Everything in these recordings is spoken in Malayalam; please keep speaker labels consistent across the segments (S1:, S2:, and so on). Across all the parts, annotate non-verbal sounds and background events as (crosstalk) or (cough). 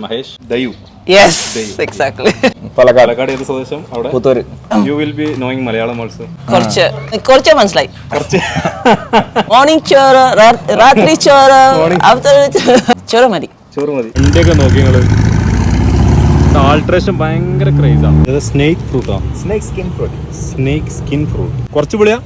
S1: Mahesh. Dayu.
S2: Yes exactly
S3: Palakkad.
S1: Palakkad ഏത് സ്വദേശം അവിടെ?
S3: Puthur.
S1: You will be knowing Malayalam also
S2: കുറച്ച് കുറച്ച് മനസ്സിലായി.
S1: കുറച്ച്.
S2: മോർണിംഗ് ചോറ് രാ- രാത്രി ചോറ് after ചോറ് മതി.
S1: ചോറ് മതി. ഇന്ത്യയൊക്കെ നോക്കി നിങ്ങൾ. ആൾട്രേഷൻ ഭയങ്കര ക്രേസാണ് ഇത് snake ഫ്രൂട്ടാ
S3: snake skin fruit
S1: snake skin fruit കുറച്ച് പുളിയാ?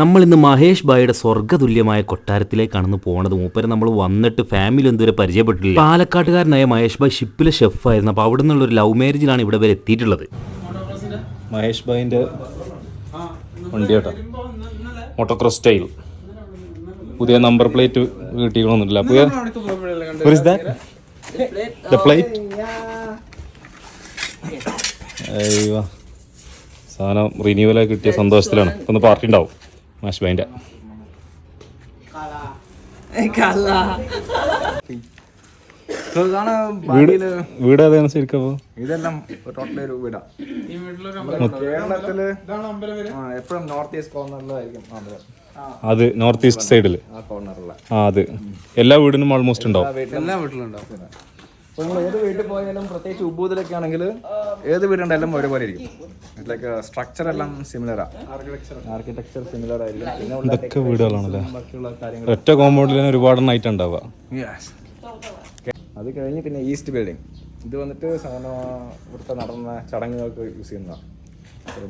S4: നമ്മൾ ഇന്ന് മഹേഷ് ബായിയുടെ സ്വർഗതുല്യമായ കൊട്ടാരത്തിലേക്കാണെന്ന് പോണത്. മൂപ്പരെ നമ്മൾ വന്നിട്ട് ഫാമിലി എന്തുവരെ പരിചയപ്പെട്ടിട്ടില്ല. പാലക്കാട്ടുകാരനായ മഹേഷ് ബായ് ഷിപ്പിലെ ഷെഫായിരുന്നു അപ്പോൾ അവിടെ നിന്നുള്ള ഒരു ലവ് മാരേജിലാണ് ഇവിടെ വരെ എത്തിയിട്ടുള്ളത്.
S1: മഹേഷ് ഭായിന്റെ വണ്ടി കേട്ടോ. മോട്ടോക്രോസ് സ്റ്റൈൽ പുതിയ നമ്പർ പ്ലേറ്റ് കിട്ടിക്കണമെന്നില്ല പുതിയ പ്ലേറ്റ് സാധനം റിന്യൂവലായി കിട്ടിയ സന്തോഷത്തിലാണ്. ഒന്ന് പാർട്ടി ഉണ്ടാവും. മാഷ് ഭായിന്റെ
S3: ഇതാണ്
S1: വീട് ഏതാണ് ശരിക്കും അപ്പോൾ?
S3: ഇതെല്ലാം ടോട്ടലി ഒരു വീടാ കേരളത്തിൽ എപ്പോഴും നോർത്ത് ഈസ്റ്റ് കോർണറിലായിരിക്കും
S1: അത് നോർത്ത് ഈസ്റ്റ് സൈഡിൽ.
S3: ആ കോർണറിലെ
S1: ആ അത്. എല്ലാ വീടിനും ഓൾമോസ്റ്റ് ഉണ്ടാവും.
S3: എല്ലാ വീട്ടിലുണ്ടാവും അപ്പോൾ നിങ്ങൾ ഏത് വീട്ടിൽ പോയാലും പ്രത്യേകിച്ച് ഉബൂതിലൊക്കെ ആണെങ്കിൽ ഏത് വീടുണ്ടെല്ലാം ഒരുപോലെ ഇരിക്കും. ലൈക്ക് സ്ട്രക്ചർ എല്ലാം സിമിലറാ ആർക്കിടെക്ചർ സിമിലർ ആയിരിക്കും. പിന്നെ
S1: ഇതൊക്കെ വീടുകളാണല്ലേ?
S3: ബാക്കിയുള്ള കാര്യങ്ങൾ
S1: ഒറ്റ കോമ്പൗണ്ടിൽ തന്നെ ഒരുപാട് നൈറ്റ് ഉണ്ടാവുക.
S3: അത് കഴിഞ്ഞ് പിന്നെ ഈസ്റ്റ് ബിൽഡിംഗ് ഇത് വന്നിട്ട് സാധാരണ ഇവിടുത്തെ നടന്ന ചടങ്ങുകൾക്ക് യൂസ് ചെയ്യുന്നതാണ്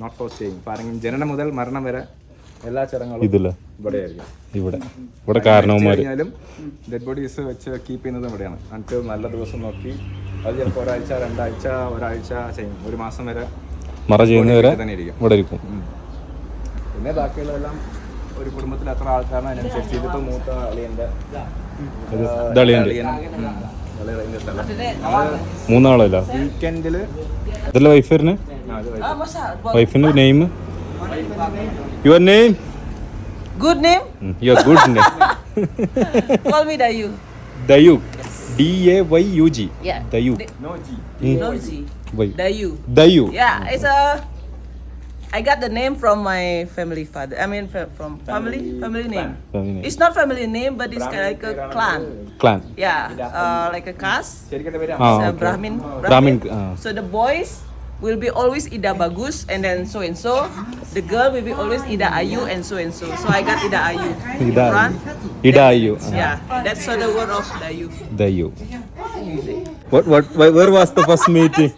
S3: നോട്ട് ഫോർ സ്റ്റേയിങ് ഇപ്പം ആരെങ്കിലും ജനനം മുതൽ മരണം വരെ എല്ലാ ചടങ്ങുകളും
S1: ഇതില്ല
S3: ഇവിടെ ആയിരിക്കും
S1: ഇവിടെ. ഇവിടെ കാരണവന്മാര്.
S3: കഴിഞ്ഞാലും ഡെഡ് ബോഡീസ് വെച്ച് കീപ്പ് ചെയ്യുന്നത് ഇവിടെയാണ്. എന്നിട്ട് നല്ല ദിവസം നോക്കി അത് ചിലപ്പോൾ ഒരാഴ്ച രണ്ടാഴ്ച ഒരാഴ്ച ചെയ്യും ഒരു മാസം വരെ
S1: മറ ചെയ്യുന്നവരെ
S3: ഇവിടെ തന്നെ ഇരിക്കും.
S1: ഇവിടെ ഇരിക്കും.
S3: പിന്നെ ബാക്കിയുള്ളതെല്ലാം ഒരു കുടുംബത്തിൽ എത്ര ആൾക്കാരാണ് അതിനനുസരിച്ച് ഇതിപ്പോൾ മൂത്ത അളിയന്റെ
S1: മൂന്നാളല്ല?
S3: വീക്കെൻഡിൽ
S1: ഇതല്ല വൈഫ് വരുന്നത് വൈഫിന്റെ name Your name?
S2: Good name?
S1: Mm, Your good name. (laughs)
S2: Call me Dayu.
S1: Dayuk. D A Y U G.
S2: Yeah.
S1: Dayuk.
S2: No G.
S1: Hmm? No G.
S2: Dayu.
S1: Dayu.
S2: Yeah, hmm. it's a. I got the name from my family father. I mean, from family family name. Family name. It's not family name, but it's like a clan.
S1: Clan.
S2: Yeah, uh, like a caste.
S1: Oh,
S2: It's a
S1: okay.
S2: Brahmin.
S1: Brahmin. Uh.
S2: So the boys will be always Ida Bagus and then so and so. The girl will be always Ida Ayu and so and so. So I got Ida Ayu. Ida Ayu.
S1: Ida
S2: Ayu.
S1: Uh -huh.
S2: Yeah, that's the word of Dayu.
S1: Dayu. What- what- where was the first meeting?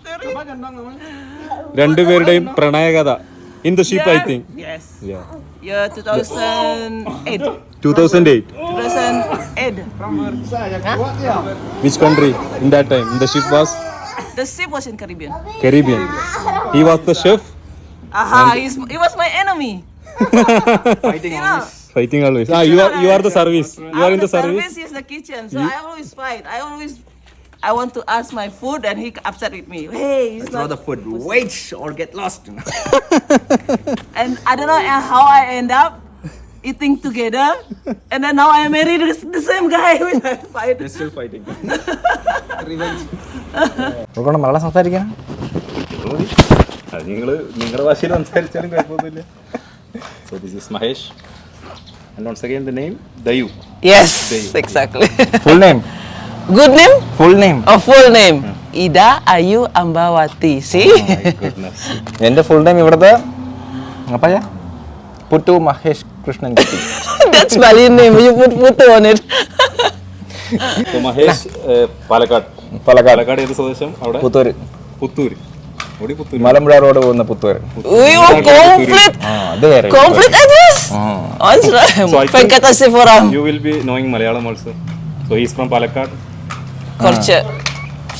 S1: രണ്ടുപേരുടെയും പ്രണയകഥ in the ship
S2: I think 2008.
S1: 2008
S2: 2008.
S1: which country in that time The chef was
S2: in Caribbean.
S1: Caribbean. He was the chef.
S2: Aha, he's, he was my enemy. (laughs)
S3: Fighting
S2: You know,
S1: Fighting always. Ah, you are you are the service. You are in the service.
S2: is the kitchen, so I always fight. I always, I want to ask my food, and he upset with me. Hey, it's
S3: know
S2: not.
S3: the food. Wait or get lost. (laughs)
S2: and I don't know how I end up. Eating together, and then now I married this, the same guy when I fight.
S3: Still fighting. Revenge. നോക്കണം മലയാളം സംസാരിക്കാൻ
S1: അത് നിങ്ങൾ നിങ്ങളുടെ ഭാഷയിൽ സംസാരിച്ചാലും കുഴപ്പമൊന്നുമില്ല so this is Mahesh and once again the name Dayu
S2: Yes, exactly.
S3: Full name
S2: Good name?
S3: Full name
S2: A full name. Ida Ayu Ambawati. See?
S1: Goodness
S3: എന്റെ ഫുൾ നെയിം ഇവിടുത്തെ അപ്പയ Mahesh Krishnan Kutty
S2: That's Bali name. You put photo on it.
S1: So Mahesh ഏഹ്, പാലക്കാട്.
S3: പാലക്കാട്.
S1: പാലക്കാട് ഏത് സ്വദേശം അവിടെ?
S3: പുത്തൂര്.
S1: പുത്തൂര്. ഓടി പുത്തൂര്?
S3: മലമ്പുഴ റോഡ് പോകുന്ന പുത്തൂര്.
S2: We were complete.
S3: ആ അത് വേറെ
S2: Complete address. Once
S1: So I
S2: right.
S1: think-
S2: Pagkata
S1: you will be knowing Malayalam also so is from Palakkad
S2: കുറച്ച്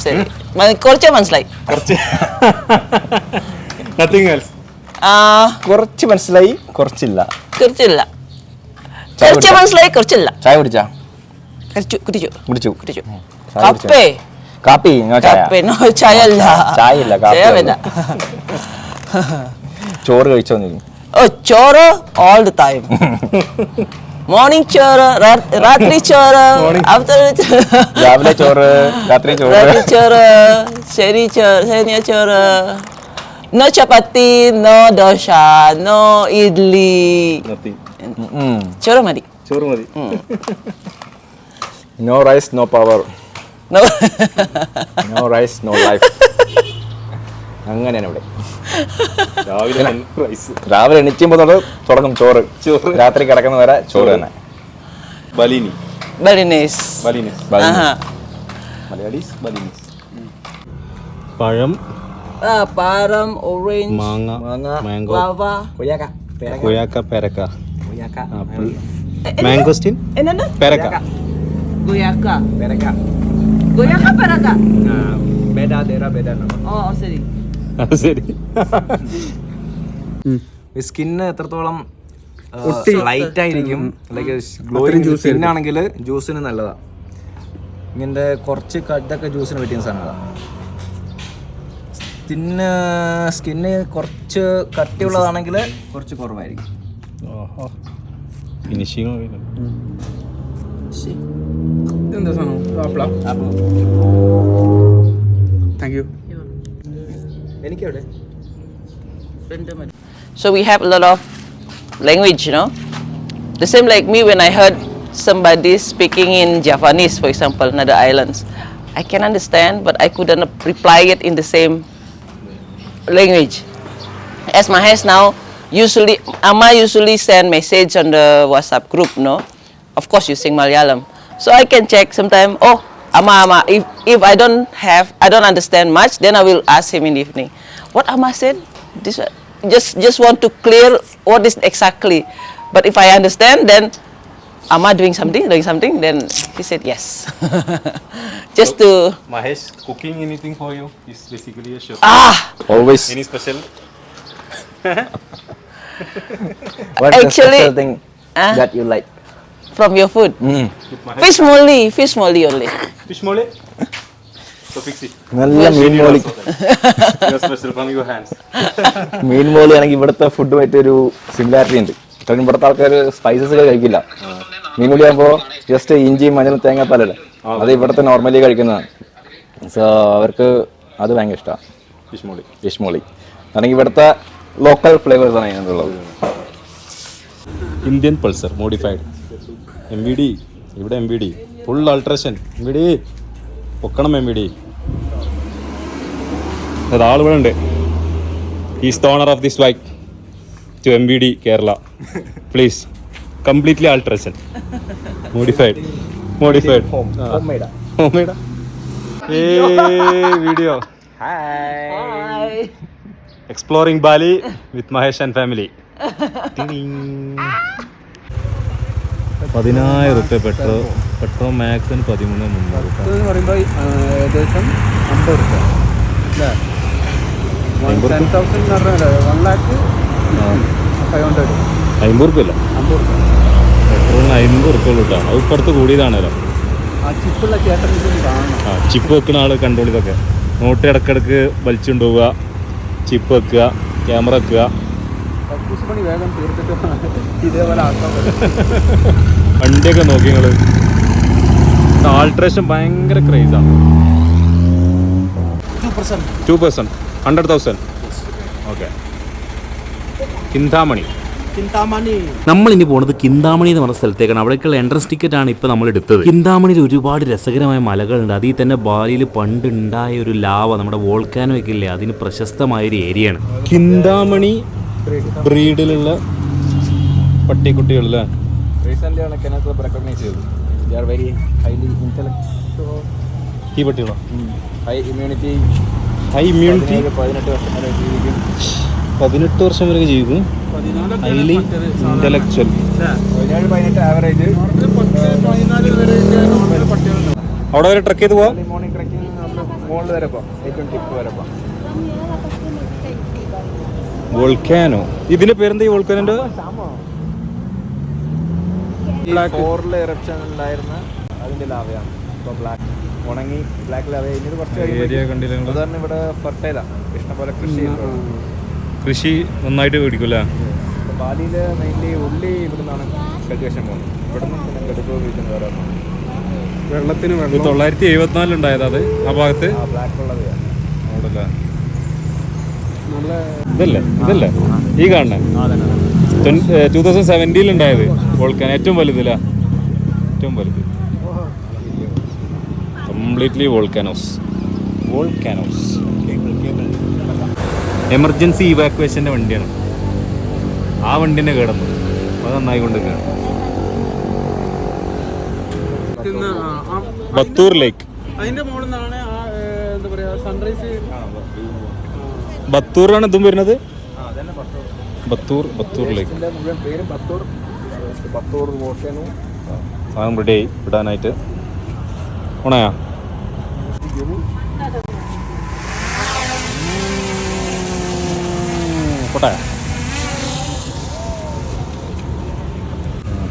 S2: ശരി. മ- കുറച്ച് മനസ്സിലായി.
S1: കുറച്ച്. (laughs) നത്തിങ് എൽസ്
S2: ആ
S3: കുറച്ച് മനസ്സിലായി കുറച്ചില്ല.
S2: കുറച്ചില്ല. കുറച്ച് മനസ്സിലായി കുറച്ചില്ല.
S3: ചായ കുടിച്ചാ?
S2: കുടിച്ചു കുടിച്ചു.
S3: കുടിച്ചു.
S2: കുടിച്ചു. കപ്പേ.
S3: കാപ്പി നോ ചായ?
S2: കപ്പേ നോ ചായ അല്ല
S3: ചായ ഇല്ല, കാപ്പി ചോറ് കഴിച്ചോന്നിരിക്കും
S2: ഓ ചോറ് ഓൾ ദ ടൈം മോർണിംഗ് ചോറ് രാത്രി ചോറ്
S3: രാവിലെ ചോറ് രാത്രി ചോറ്.
S2: രാത്രി ചോറ് ശരി ചോറ് ശനിയ ചോറ്. No chapati, no dosha, no idli.
S5: Nothing.
S2: ചോറ് മതി
S5: ചോറ് മതി
S3: no rice no power
S2: No.
S3: No rice no life അങ്ങനെയാണ് ഇവിടെ.
S5: രാവിലെ റൈസ്
S3: രാവിലെ എണീക്കുമ്പോൾ തൊട്ട് തുടങ്ങും ചോറ്.
S5: ചോറ്.
S3: രാത്രി കിടക്കുന്ന വരെ ചോറ്. തന്നെ.
S5: ബലിനി.
S2: Very nice.
S5: ബലിനി
S2: Aha.
S5: മലയാളീസ് ബലിനി
S1: പഴം
S2: Ah, param, orange,
S1: മാങ്ങ
S3: മാങ്ങ
S1: മാംഗോ
S2: guava.
S3: കൊയ്യാക്ക പേരക്ക.
S1: കൊയാക്ക പെരക്ക.
S3: കൊയ്യാക്ക
S1: ആപ്പിൾ മാംഗോസ്റ്റിൻ
S2: Eh, nana?
S1: പെരക്ക.
S2: Goyaka.
S3: പേരക്ക.
S2: Goyaka peraka?
S3: beda daerah beda nama.
S1: അത് ശരി.
S3: ഈ സ്കിന്ന് എത്രത്തോളം ലൈറ്റ് ആയിരിക്കും? ലൈക്ക് ഗ്ലോയിങ് സ്കിൻ ആണെങ്കിൽ ജ്യൂസിന് നല്ലതാ. ഇങ്ങനത്തെ കുറച്ച് കട്ടൊക്കെ ഇതൊക്കെ ജ്യൂസിന് പറ്റിയ സാധനങ്ങളാണ് സ്കിന്ന് സ്കിന്ന് കുറച്ച് കട്ടിയുള്ളതാണെങ്കിൽ കുറച്ച് കുറവായിരിക്കും
S1: ഫിനിഷിങ്
S6: എന്താ സാധനം ആപ്പിളാ താങ്ക് യു
S3: എനിക്കെവിടെ
S2: So we have a lot of language, you know. The same like me when I heard somebody speaking in Javanese, for example, another islands. I can understand, but I couldn't reply it in the same language. As Mahesh now, usually, Amma usually send message on the WhatsApp group, no? Of course, using Malayalam. So I can check sometime, oh, Amma, Amma, if, if I don't have, I don't understand much, then I will ask him in the evening. What Amma said? This, just, just want to clear what is exactly. But if I understand, then Amma doing something, doing something, then he said yes. (laughs) just to,
S5: Mahesh cooking anything for you is basically a chef
S2: ah,
S3: always
S5: any special (laughs)
S2: Actually,
S3: thing
S2: ah.
S3: That you like
S2: from your food. Fish molly, fish molly only.
S5: Fish molly so fix it
S3: നല്ല മീൻ molly
S5: your special from your hands (laughs)
S3: മീൻ മോളി ആണെങ്കിൽ ഇവിടുത്തെ ഫുഡുമായിട്ട് ഒരു സിമിലാരിറ്റി ഉണ്ട് കാരണം ഇവിടുത്തെ ആൾക്കാർ സ്പൈസസ് കഴിക്കില്ല മീൻ മോളി ആകുമ്പോൾ ജസ്റ്റ് ഇഞ്ചിയും മഞ്ഞളും തേങ്ങാപ്പാലല്ലേ അത് ഇവിടുത്തെ നോർമലി കഴിക്കുന്നതാണ്. സോ അവർക്ക് അത് ഭയങ്കര ഇഷ്ടമാണ്
S5: ഫിഷ്മോളി. ഫിഷ്മോളി.
S3: ഫിഷ് മോളി കാരണം ഇവിടുത്തെ ലോക്കൽ ഫ്ലേവേഴ്സ് ആണ് അതിനകത്തുള്ളത്.
S1: Indian Pulsar modified M V D ഇവിടെ M V D full alteration M V D പൊക്കണം M V D ആളിവിടെ ഉണ്ട് is the owner of this bike to M V D Kerala please completely alteration modified modified video
S2: Hi.
S1: Exploring Bali with Mahesh and family പതിനായിരം റുപ്യ പെട്രോ പെട്രോ മാക്സിന് പതിമൂന്ന് മുന്നൂറ്.
S6: എന്ന് പറയുമ്പോൾ ഏകദേശം അമ്പത് റുപ്യ. അല്ലേ? ടെൻ തൗസൻഡ് എന്ന് പറഞ്ഞാൽ വൺ ലാക്ക് ഫൈവ് ഹൺഡ്രഡ്
S1: അമ്പത്
S6: റുപ്യല്ല
S1: പെട്രോളിന് അമ്പത് റുപ്യ ഉള്ളൂ കേട്ടോ. അത് ഇപ്പുറത്ത് കൂടിയതാണല്ലോ.
S6: ആ
S1: ചിപ്പ് വെക്കുന്ന ആൾ കണ്ടോളിതൊക്കെ ഇതൊക്കെ? നോട്ട് ഇടക്കിടക്ക് വലിച്ചുകൊണ്ടുപോവുക ചിപ്പ് വെക്കുക ക്യാമറ വെക്കുക. വണ്ടിയൊക്കെ നോക്കി നിങ്ങൾ. ആൾട്രേഷൻ ഭയങ്കര ക്രേസാണ് two percent hundred thousand okay Chintamani.
S7: നമ്മൾ ഇനി പോണത് കിന്താമണി എന്ന് പറഞ്ഞ സ്ഥലത്തേക്കാണ്. അവിടേക്കുള്ള എൻട്രൻസ് ടിക്കറ്റ് ആണ് ഇപ്പൊ നമ്മൾ എടുത്തത് കിന്താമണിയിൽ ഒരുപാട് രസകരമായ മലകളുണ്ട്. അതിൽ തന്നെ ബാലിയിൽ പണ്ടുണ്ടായ ഒരു ലാവ നമ്മുടെ വോൾക്കാനോ ഒക്കെ ഇല്ലേ? അതിന് പ്രശസ്തമായ ഒരു ഏരിയയാണ്
S1: ചിന്താമണി ബ്രീഡിലുള്ള പട്ടിക്കുട്ടികളല്ലേ
S3: റീസെന്റ് ആണ് കിന്താമണി ക്ലബ് റെക്കഗ്നൈസ് ചെയ്തത്. They are very highly intellectual
S1: ഈ പട്ടികളോ?
S3: ഹൈ ഇമ്മ്യൂണിറ്റി
S1: ഹൈ ഇമ്മ്യൂണിറ്റി
S3: പതിനെട്ട് വർഷം വരെ ജീവിക്കും.
S1: പതിനെട്ട് വർഷം വരെ ജീവിക്കും. ഹൈലി ഇന്റലക്ച്വൽ അവിടെ വരെ ട്രക്ക് ചെയ്ത് പോവാം? വോൾക്കാനോ ഇതിന്റെ പേരെന്താ ഈ
S3: ഫോറിൽ ഇറപ്ഷൻ ഉണ്ടായിരുന്ന അതിന്റെ ലാവയാണ്. ബ്ലാക്ക് ഉണങ്ങി ബ്ലാക്ക് ലാവ ഇനി ഇത് കുറച്ച് ഇവിടെ ഫെർട്ടൈലാണ് ഇഷ്ടംപോലെ കൃഷി ചെയ്യുന്നത്
S1: കൃഷി നന്നായിട്ട്
S3: പിടിക്കില്ല ബാലിയിൽ മെയിൻലി ഉള്ളി ഇവിടുന്നാണ് നിന്നാണ് കൾട്ടിവേഷൻ പോകുന്നത്. ഇവിടെ പിന്നെ കടുപ്പ് ഉപയോഗിക്കുന്നത് വേറെ
S6: വെള്ളത്തിന് വെള്ളം.
S1: തൊള്ളായിരത്തി എഴുപത്തിനാലിൽ ഉണ്ടായത് അത് ആ ഭാഗത്ത്?
S3: ആ ബ്ലാക്ക് ഉള്ളത്
S1: ഇതല്ലേ ഇതല്ലേ? ഈ കാണണേ ടൂ തൗസൻഡ് സെവന്റീനിൽ ഉണ്ടായത് വോൾക്കാൻ. ഏറ്റവും വലുതില്ല ഏറ്റവും വലുത്. Completely volcanoes. വോൾക്കാനോസ്. എമർജൻസി ഇവാക്വേഷന്റെ വണ്ടിയാണ്. ആ വണ്ടിനെ കേടന്നു. അത് നന്നായി കൊണ്ട് ബത്തൂർ ലേക്ക്.
S6: അതിന്റെ എന്താ പറയാ സൺറൈസ്
S1: ബത്തൂറാണ് ഇതും വരുന്നത്? ബത്തൂർ. ബത്തൂർ ലേക്ക്. സാധനം റെഡി ആയി വിടാനായിട്ട്. ഓണയാ പോട്ടെ.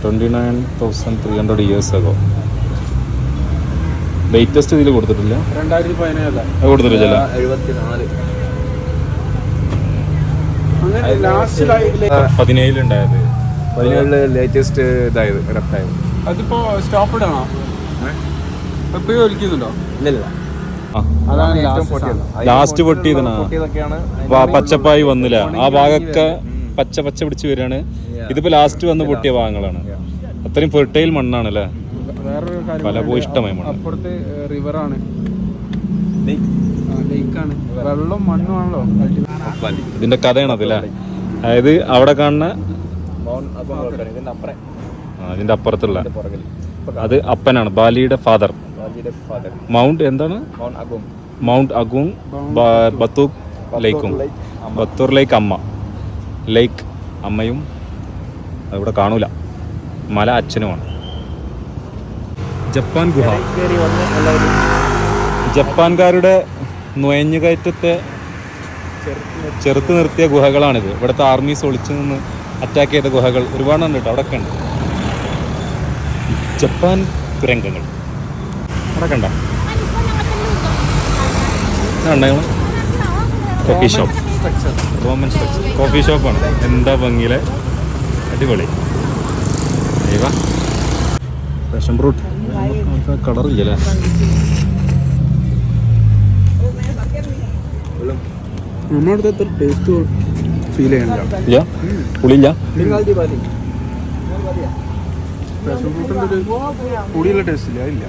S1: Twenty nine thousand three hundred years ആകോ latest ഇതിൽ കൊടുത്തിട്ടില്ല
S6: രണ്ടായിരത്തി പതിനേഴല്ല
S1: കൊടുത്തിട്ടില്ല പതിനേഴിലുണ്ടായത്.
S3: പതിനേഴിൽ ലേറ്റസ്റ്റ് ഇതായത് റെപ്റ്റായത്
S6: അതിപ്പോ സ്റ്റോപ്പ് ഇടണോ? എപ്പോഴും ഒലിക്കുന്നുണ്ടോ
S3: ഇല്ലല്ല.
S6: അതാണ്
S1: ലാസ്റ്റ് പൊട്ടിയതാണ്.
S3: പൊട്ടിയതൊക്കെയാണ്.
S1: വാ- പച്ചപ്പായി വന്നില്ല. ആ ഭാഗമൊക്കെ പച്ച പച്ച പിടിച്ച് വരികയാണ്. ഇതിപ്പോ ലാസ്റ്റ് വന്ന് പൊട്ടിയ ഭാഗങ്ങളാണ്. അത്രയും ഫെർട്ടൈൽ മണ്ണാണ് അല്ലേ? ഫലഭൂയിഷ്ടമായ മണ്ണ്.
S6: അപ്പുറത്ത് റിവറാണ് വെള്ളം മണ്ണുമാണല്ലോ.
S1: ഇതിന്റെ കഥയാണ് അതല്ലേ അതായത് അവിടെ കാണുന്ന
S3: ഇതിന്റെ അപ്പുറം.
S1: ആ, അപ്പുറത്തുള്ള അത് അപ്പനാണ് ബാലിയുടെ ഫാദർ മൗണ്ട് എന്താണ്? മൗണ്ട് അഗുങ് ബ- ബത്തൂക്ക് ലേക്കും ബത്തൂർ ലേക്ക് അമ്മ ലേക്ക് അമ്മയും അതിവിടെ കാണൂല. മല അച്ഛനുമാണ്. ജപ്പാൻ ഗുഹ. ജപ്പാൻകാരുടെ നുഴഞ്ഞുകയറ്റത്തെ ചെറുത്ത് നിർത്തിയ ഗുഹകളാണിത്. ഇവിടുത്തെ ആർമീസ് ഒളിച്ചു നിന്ന് അറ്റാക്ക് ചെയ്ത ഗുഹകൾ ഒരുപാടുണ്ട് കേട്ടോ. അവിടെ ഉണ്ട്. ജപ്പാൻ തുരങ്കങ്ങൾ. അവിടെ കണ്ട? കണ്ടോ coffee shop Roman structure coffee ഷോപ്പാണ് എന്താ ഭംഗിയിലെ? അടിപൊളി. പാഷൻ ഫ്രൂട്ട് കളറില്ലല്ലേ
S6: നമ്മുടെ അടുത്ത് ടേസ്റ്റ് ഫീൽ ചെയ്യണില്ല.
S1: ഇല്ല? പുളിയില്ല?
S6: പാഷൻ ഒരു പൊടിയുള്ള ടേസ്റ്റ് ഇല്ല ഇല്ല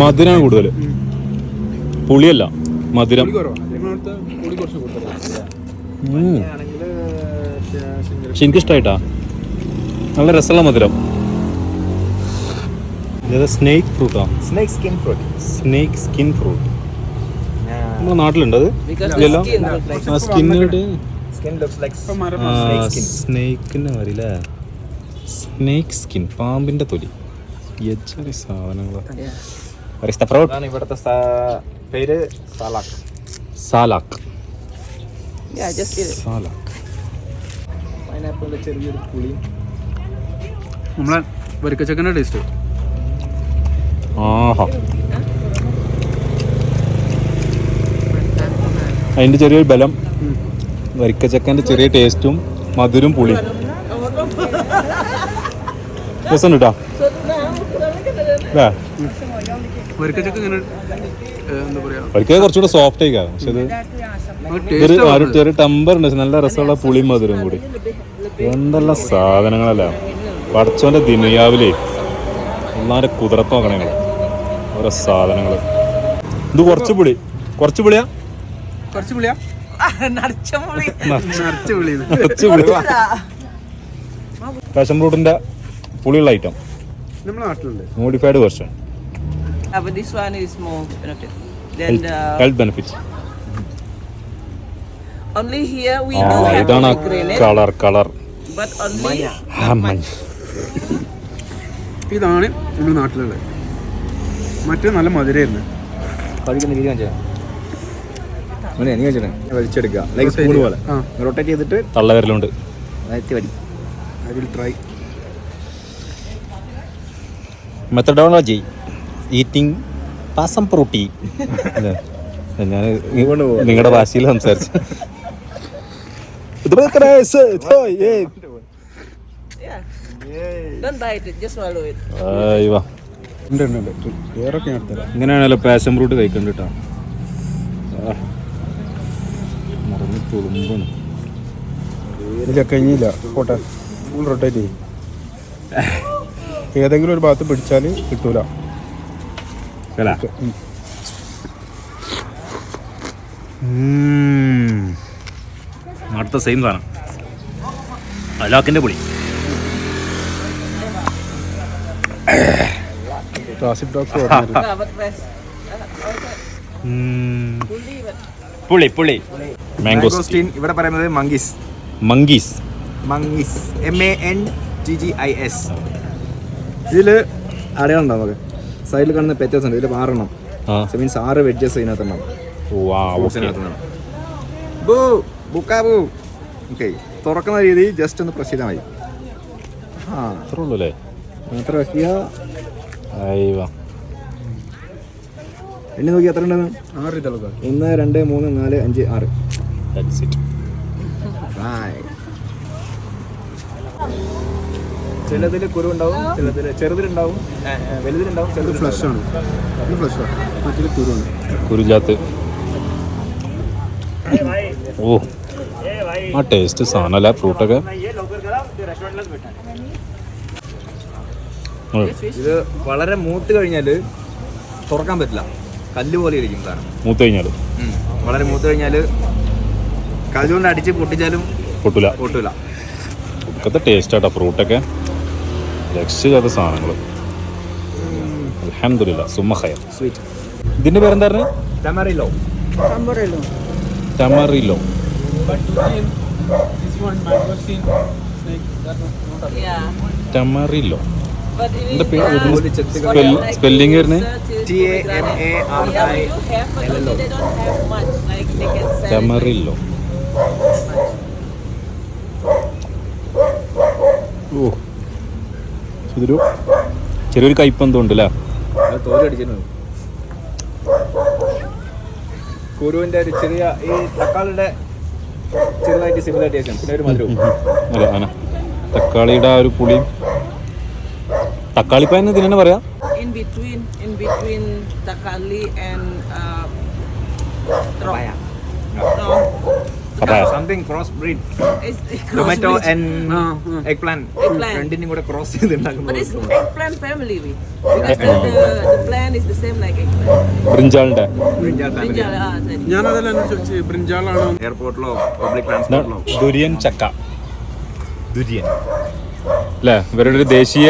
S1: മധുരമാണ് കൂടുതൽ പുളിയല്ല മധുരം. പക്ഷെ എനിക്കിഷ്ടായിട്ടാ നല്ല രസമുള്ള മധുരം. Snake ഫ്രൂട്ടാ.
S3: Snake skin fruit
S1: snake skin fruit നമ്മുടെ നാട്ടിലുണ്ട് അത് സ്നേക്കിന്റെ സ്കിന്നിട്ട്
S3: സ്കിൻ ലുക്സ്
S1: സ്നേക്ക് സ്കിൻ പാമ്പിന്റെ തൊലി. എച്ചറി സാധനങ്ങൾ
S3: ഇവിടുത്തെ പേര് സാലാക്ക്.
S1: സാലാക്ക്. സാലാക്ക്.
S3: പൈനാപ്പിളിന്റെ ചെറിയൊരു പുളി.
S6: നമ്മളെ വരിക്കച്ചക്കന്റെ ടേസ്റ്റ്.
S1: ആഹാ. അതിന്റെ ചെറിയൊരു ബലം. വരിക്കച്ചക്കന്റെ ചെറിയ ടേസ്റ്റും മധുരം പുളി രസം കേട്ടോ അല്ലേ കുറച്ചുകൂടെ സോഫ്റ്റ് ആയിക്കാം പക്ഷെ ഇത് ഇതൊരു
S6: ടേസ്റ്റ്
S1: ഒരു ചെറിയ ടെമ്പർ ഉണ്ട്. നല്ല രസമുള്ള പുളി മധുരം കൂടി. എന്തെല്ലാം സാധനങ്ങളല്ല? പടച്ചോന്റെ ദിനയാവിലെ ഒന്നാരെ കുതിരത്ത് നോക്കണേ. ഓരോ സാധനങ്ങൾ ഇത് കുറച്ച് പുളി. കുറച്ച് പുളിയാ?
S6: കുറച്ച് പുളിയാ? നിറച്ച് പുളി. ഇത്.
S1: കുറച്ച് പുളി. പാഷൻ ഫ്രൂട്ടിന്റെ പുളിയുള്ള ഐറ്റം
S6: നമ്മുടെ നാട്ടിലുണ്ട്.
S1: Modified
S2: version but this one is more benefit. Then the,
S1: health benefits
S2: only here we
S1: ah
S2: do have
S1: ഇതാണ് കളർ കളർ
S2: but only
S6: ഇതാണ് നമ്മുടെ നാട്ടിലുള്ളത്. മറ്റേ നല്ല മധുരമായിരുന്നു.
S3: വലിച്ചെടുക്കുക ലൈക്ക് സ്പൂൺ പോലെ.
S6: ആ.
S3: റൊട്ടേറ്റ് ചെയ്തിട്ട്
S1: തള്ളവരലുണ്ട്
S3: നിരത്തി വരി.
S6: വിൽ ട്രൈ
S1: മെത്തഡോളജി ഈറ്റിംഗ് പാസം പ്രൂട്ടി ഞാൻ നിങ്ങളുടെ ഭാഷയിൽ സംസാരിച്ചു. (laughs) ഇങ്ങനെയാണല്ലോ പാഷൻ ഫ്രൂട്ട് കഴിക്കണ്ട കേട്ടോ തുളുമ്പോ തുളുമ്പണം.
S6: ഇല്ല കഴിഞ്ഞില്ല പോട്ടെ. ഫുൾ റൊട്ടേറ്റ് ചെയ്യും. ഏതെങ്കിലും ഒരു ഭാഗത്ത് പിടിച്ചാൽ കിട്ടൂല.
S1: അടുത്ത സെയിം സാധനം. അലാക്കിന്റെ പൊളി. (laughs) പുളി പുളി. മാംഗോസ്റ്റീൻ
S3: ഇവിടെ പറയുന്നത് monkeys
S1: monkeys
S3: monkeys M A N G G I S ഇതിൽ അടയാളം ഉണ്ടാവും നമുക്ക്? സൈഡിൽ കാണുന്ന പെറ്റേഴ്സ് ഉണ്ട്. ഇതിൽ ആറെണ്ണം
S1: ആ.
S3: സോ മീൻസ് ആറ് വെഡ്ജസ് ഇതിനകത്തുണ്ടാവും
S1: വാ ഓക്കെ.
S3: ഇതിനകത്തുണ്ടാവും ബൂ ഓക്കെ തുറക്കുന്ന രീതി ജസ്റ്റ് ഒന്ന് പ്രസ് ചെയ്താൽ മതി. ആ.
S1: അത്രേ ഉള്ളൂ അല്ലേ അയ്യോ.
S3: എണ്ണി നോക്കി എത്ര ഉണ്ടെന്ന്?
S6: ആറ്
S3: ഒന്ന് രണ്ട് മൂന്ന് നാല് അഞ്ച് ആറ്. ചിലതിൽ കുരു ഉണ്ടാവും ചിലതിൽ ചെറുതിലുണ്ടാവും വലുതിലുണ്ടാവും ചെറുത്
S6: ഫ്ലഷ് ആണ് ഇത് ഫ്ലഷ് ആണ് മറ്റൊരു കുരുവാണ്
S1: കുരുജാത്ത് ഓ ആ ടേസ്റ്റ് സാധനമല്ല ഫ്രൂട്ടൊക്കെ.
S3: ഇത് വളരെ മൂത്ത് കഴിഞ്ഞാൽ തുറക്കാൻ പറ്റില്ല. കല്ല് പോലെ ഇരിക്കും സാധനം.
S1: മൂത്ത് കഴിഞ്ഞാൽ
S3: വളരെ മൂത്ത് കഴിഞ്ഞാൽ കല്ലുകൊണ്ട് അടിച്ച് പൊട്ടിച്ചാലും
S1: പൊട്ടില്ല
S3: പൊട്ടില്ല
S1: ഒക്കെ ടേസ്റ്റ് ആട്ടോ ഫ്രൂട്ടൊക്കെ രക്ഷിക്കാത്ത സാധനങ്ങൾ അലഹമില്ല സുമ്മഹയ
S3: സ്വീറ്റ്.
S1: ഇതിന്റെ പേരെന്തായിരുന്നു?
S3: ടമറിലോ
S1: ടമറിലോ സ്പെല്ലിംഗ് വരുന്നത് ഓ. ഇതൊരു ചെറിയൊരു കയ്പന്തം ഉണ്ട് അല്ലേ
S3: കുരുവിന്റെ ഒരു ചെറിയ ഈ തക്കാളിയുടെ ചെറുതായിട്ട് സിമിലർ ടേസ്റ്റ് പിന്നെ ഒരു മധുരവും.
S1: അല്ല ആന തക്കാളിയുടെ ആ ഒരു പുളിയും തക്കാളി ഇതിനെ പറയാം.
S2: In between, in between takali and uh. No,
S3: papaya something
S2: cross breed
S3: tomato
S2: crossbreed.
S3: And.
S2: Eggplant.
S3: രണ്ടിനും കൂടെ ക്രോസ് ചെയ്ത്
S2: But
S3: ഉണ്ടാക്കുമ്പോൾ
S2: it's eggplant family, we. Because the, the, the plant is the same like eggplant.
S1: ബ്രിഞ്ചാളിന്റെ
S2: ah,
S3: എയർപോർട്ടിലോ പബ്ലിക് ട്രാൻസ്പോർട്ടിലോ
S1: ദുരിയൻ ചക്ക ദുരിയൻ അല്ലേ ഇവരുടെ ഒരു ദേശീയ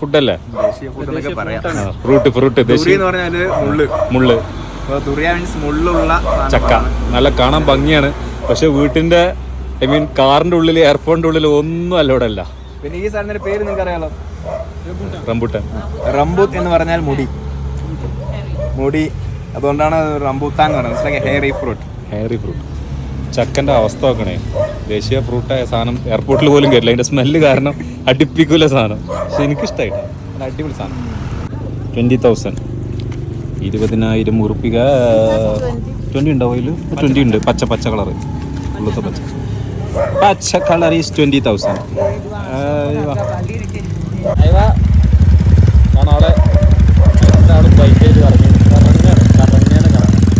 S1: ഫുഡല്ലേ
S3: ദേശീയ ഫുഡ് എന്നൊക്കെ പറയാം.
S1: ഫ്രൂട്ട് ഫ്രൂട്ട് ദേശീയ
S3: മുള്ള്.
S1: മുള്ള്.
S3: ദുറിയ മീൻസ് മുള്ളുള്ള
S1: ചക്ക. നല്ല കാണാൻ ഭംഗിയാണ്. പക്ഷെ വീട്ടിന്റെ ഐ മീൻ കാറിന്റെ ഉള്ളിൽ എയർപോർട്ടിന്റെ ഉള്ളിൽ ഒന്നും അല്ല ഇവിടെ അല്ല
S3: പിന്നെ ഈ സാധനത്തിന്റെ പേര് നിങ്ങൾക്ക് അറിയാലോ
S1: റംബൂട്ടാൻ.
S3: റംബൂത്ത് എന്ന് പറഞ്ഞാൽ മുടി. മുടി. അതുകൊണ്ടാണ് റംബൂത്താൻ എന്ന് പറയുന്നത്. Like hair fruit
S1: hairy fruit ചക്കന്റെ അവസ്ഥ നോക്കണേ. ദേശീയ ഫ്രൂട്ടായ സാധനം എയർപോർട്ടിൽ പോലും കയറില്ല അതിന്റെ സ്മെല്ല് കാരണം അടിപ്പിക്കൂല സാധനം. പക്ഷെ എനിക്കിഷ്ടായിട്ടാ. നല്ല അടിപൊളി സാധനം. ട്വന്റി തൗസൻഡ് ഇരുപതിനായിരം ഉറുപ്പിക. ട്വന്റി ഉണ്ടോ അതിൽ ട്വന്റി ഉണ്ട്. പച്ച പച്ച കളർ ഉള്ളത്തെ പച്ച. പച്ച colour is twenty thousand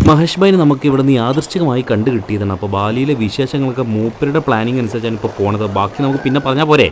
S7: Mahesh ഭായിനെ നമുക്ക് ഇവിടെ നിന്ന് യാദൃശ്ചികമായി കണ്ടു കിട്ടിയതാണ്. അപ്പോൾ ബാലിയിലെ വിശേഷങ്ങളൊക്കെ മൂപ്പരുടെ പ്ലാനിങ് അനുസരിച്ചാണ് ഇപ്പോൾ പോണത്. ബാക്കി നമുക്ക് പിന്നെ പറഞ്ഞാൽ പോരെ.